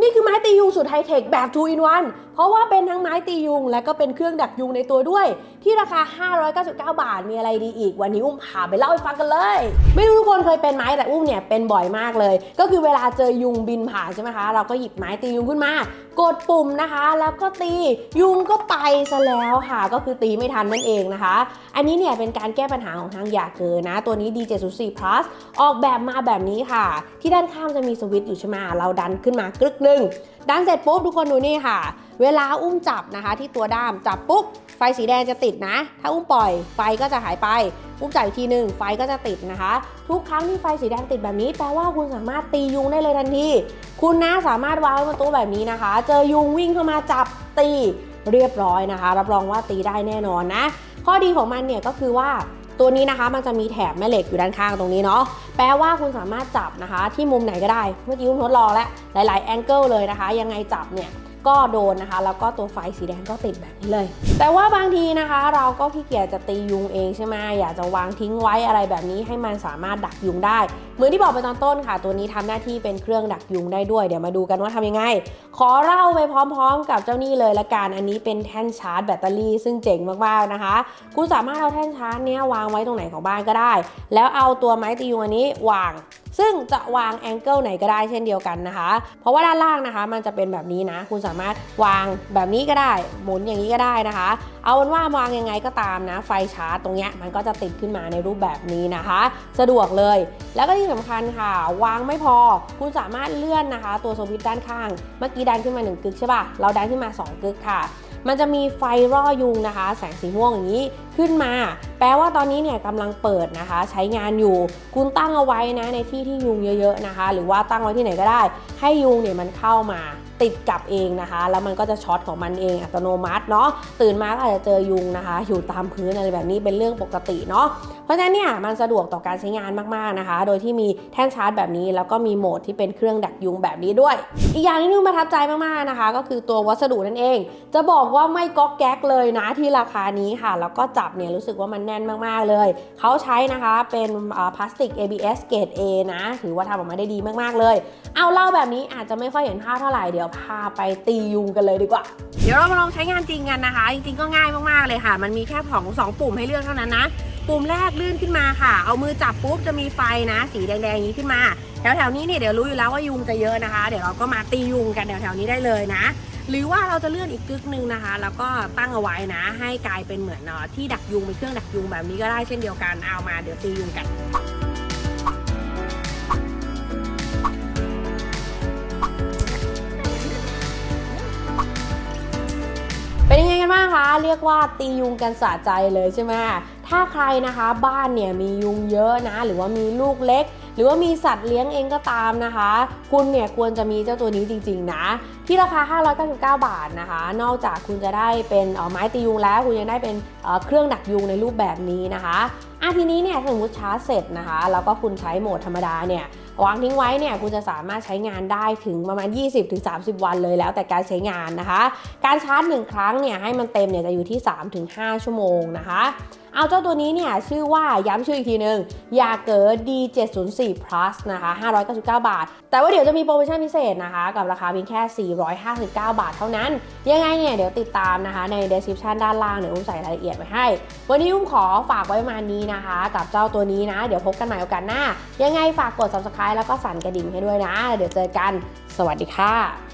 นี่คือไม้ตียุงสุดไฮเทคแบบ 2 in 1เพราะว่าเป็นทั้งไม้ตียุง และก็เป็นเครื่องดักยุงในตัวด้วย ที่ราคา 599 บาทมีอะไรดีอีก วันนี้อุ้มพาไปเล่าให้ฟังกันเลย ไม่รู้ทุกคนเคยเป็นไหมแต่อุ้มเนี่ยเป็นบ่อยมากเลย ก็คือเวลาเจอยุงบินผ่านใช่ไหมคะ เราก็หยิบไม้ตียุงขึ้นมา กดปุ่มนะคะ แล้วก็ตียุงก็ไปซะแล้วค่ะ ก็คือตีไม่ทันนั่นเองนะคะ อันนี้เนี่ยเป็นการแก้ปัญหาของทางยาเกอนะ ตัวนี้ D704 Plus ออกแบบมาแบบนี้ค่ะ ที่ด้านข้างจะมีสวิตช์อยู่ใช่ไหมเราดันขึ้นมากรึกหนึ่งดันเสร็จปุ๊บทุกคนดูนี่ค่ะ เวลาอุ้มจับนะคะ ที่ตัวด้ามจับปุ๊บไฟสีแดงจะติดนะ ถ้าอุ้มปล่อยไฟก็จะหายไป อุ้มจับอีกทีหนึ่งไฟก็จะติดนะคะ ทุกครั้งที่ไฟสีแดงติดแบบนี้แปลว่าคุณสามารถตียุงได้เลยทันทีคุณนะสามารถวางไว้บนโต๊ะแบบนี้นะคะ เจอยุงวิ่งเข้ามาจับตีเรียบร้อยนะคะ รับรองว่าตีได้แน่นอนนะ ข้อดีของมันเนี่ยก็คือว่าตัวนี้นะคะมันจะมีแถบแม่เหล็กอยู่ด้านข้างตรงนี้เนาะแปลว่าคุณสามารถจับนะคะ ที่มุมไหนก็ได้ เมื่อกี้คุณทดลองแล้วหลาย ๆ แองเกิลเลยนะคะ ยังไงจับเนี่ย ก็โดนนะคะ แล้วก็ตัวไฟสีแดงก็ติดแบบนี้เลย แต่ว่าบางทีนะคะ เราก็ขี้เกียจจะตียุงเองใช่ไหมอยากจะวางทิ้งไว้อะไรแบบนี้ให้มันสามารถดักยุงได้ เหมือนที่บอกไปตอนต้นค่ะ ตัวนี้ทำหน้าที่เป็นเครื่องดักยุงได้ด้วย เดี๋ยวมาดูกันว่าทำยังไง ขอเล่าไปพร้อมๆ กับเจ้านี่เลยละกัน อันนี้เป็นแท่นชาร์จแบตเตอรี่ซึ่งเจ๋งมากๆนะคะ คุณสามารถเอาแท่นชาร์จเนี้ยวางไว้ตรงไหนของบ้านก็ได้ แล้วเอาตัวไม้ตียุงอันนี้วางซึ่งจะวางแองเกิลไหนก็ได้เช่นเดียวกันนะคะ เพราะว่าด้านล่างนะคะ มันจะเป็นแบบนี้นะ คุณสามารถวางแบบนี้ก็ได้ หมุนอย่างนี้ก็ได้นะคะ เอาเป็นว่าวางยังไงก็ตามนะ ไฟชาร์จตรงเนี้ยมันก็จะติดขึ้นมาในรูปแบบนี้นะคะ สะดวกเลย แล้วก็ที่สำคัญค่ะ วางไม่พอ คุณสามารถเลื่อนนะคะ ตัวสวิตช์ด้านข้าง เมื่อกี้ดันขึ้นมา1กึกใช่ป่ะ เราดันขึ้นมา 2กึกค่ะมันจะมีไฟร่อยุงนะคะ แสงสีม่วงอย่างนี้ขึ้นมา แปลว่าตอนนี้เนี่ยกำลังเปิดนะคะ ใช้งานอยู่ คุณตั้งเอาไว้นะในที่ที่ยุงเยอะๆนะคะ หรือว่าตั้งไว้ที่ไหนก็ได้ ให้ยุงเนี่ยมันเข้ามาติดกับเองนะคะ แล้วมันก็จะช็อตของมันเองอัตโนมัติเนาะตื่นมาก็อาจจะเจอยุงนะคะ อยู่ตามพื้นอะไรแบบนี้เป็นเรื่องปกติเนาะเพราะฉะนั้นเนี่ยมันสะดวกต่อการใช้งานมากๆนะคะ โดยที่มีแท่นชาร์จแบบนี้ แล้วก็มีโหมดที่เป็นเครื่องดักยุงแบบนี้ด้วย อีกอย่างที่นุ่มประทับใจมากๆนะคะ ก็คือตัววัสดุนั่นเอง จะบอกว่าไม่ก๊อกแก๊กเลยนะที่ราคานี้ค่ะแล้วก็จบเนี่ยรู้สึกว่ามันแน่นมากๆเลย เขาใช้นะคะเป็นพลาสติก ABS เกรด A นะ ถือว่าทำออกมาได้ดีมากๆเลย เอาเล่าแบบนี้อาจจะไม่ค่อยเห็นภาพเท่าไหร่เดี๋ยวพาไปตียุงกันเลยดีกว่า เดี๋ยวเรามาลองใช้งานจริงกันนะคะ จริงๆก็ง่ายมากๆเลยค่ะ มันมีแค่สองสองปุ่มให้เลือกเท่านั้นนะปุ่มแรกลื่นขึ้นมาค่ะ เอามือจับปุ๊บจะมีไฟนะ สีแดงๆอย่างนี้ขึ้นมา แถวๆนี้เนี่ยเดี๋ยวรู้อยู่แล้วว่ายุงจะเยอะนะคะ เดี๋ยวเราก็มาตียุงกันแถวๆนี้ได้เลยนะ หรือว่าเราจะเลื่อนอีกกึกหนึ่งนะคะ แล้วก็ตั้งเอาไว้นะ ให้กลายเป็นเหมือนเอ่อที่ดักยุงเป็นเครื่องดักยุงแบบนี้ก็ได้เช่นเดียวกันเอามาเดี๋ยวตียุงกันเป็นยังไงกันบ้างคะ เรียกว่าตียุงกันสะใจเลยใช่ไหมถ้าใครนะคะบ้านเนี่ยมียุงเยอะนะ หรือว่ามีลูกเล็ก หรือว่ามีสัตว์เลี้ยงเองก็ตามนะคะ คุณเนี่ยควรจะมีเจ้าตัวนี้จริง ๆ นะ ที่ราคา 599 บาทนะคะ นอกจากคุณจะได้เป็นออไม้ตียุงแล้ว คุณยังได้เป็นเเครื่องดักยุงในรูปแบบนี้นะคะอะทีนี้เนี่ยสมมติชาร์จเสร็จนะคะแล้วก็คุณใช้โหมดธรรมดาเนี่ยวางทิ้งไว้เนี่ยคุณจะสามารถใช้งานได้ถึงประมาณ 20-30 วันเลยแล้วแต่การใช้งานนะคะ การชาร์จ 1 ครั้งเนี่ยให้มันเต็มเนี่ยจะอยู่ที่ 3-5 ชั่วโมงนะคะ เอาเจ้าตัวนี้เนี่ยชื่อว่าย้ำชื่ออีกทีหนึ่งยาเกิด D704 4 Plus นะคะ 599 บาท แต่ว่าเดี๋ยวจะมีโปรโมชั่นพิเศษนะคะ กับราคาเพียงแค่ 459 บาทเท่านั้น ยังไงเนี่ย เดี๋ยวติดตามนะคะใน description ด้านล่างเดี๋ยวอุ้มใส่รายละเอียดไว้ให้ วันนี้อุ้มขอฝากไว้ประมาณนี้นะคะ กับเจ้าตัวนี้นะ เดี๋ยวพบกันใหม่โอกาสหน้า ยังไงฝากกด subscribe แล้วก็สั่นกระดิ่งให้ด้วยนะ เดี๋ยวเจอกัน สวัสดีค่ะ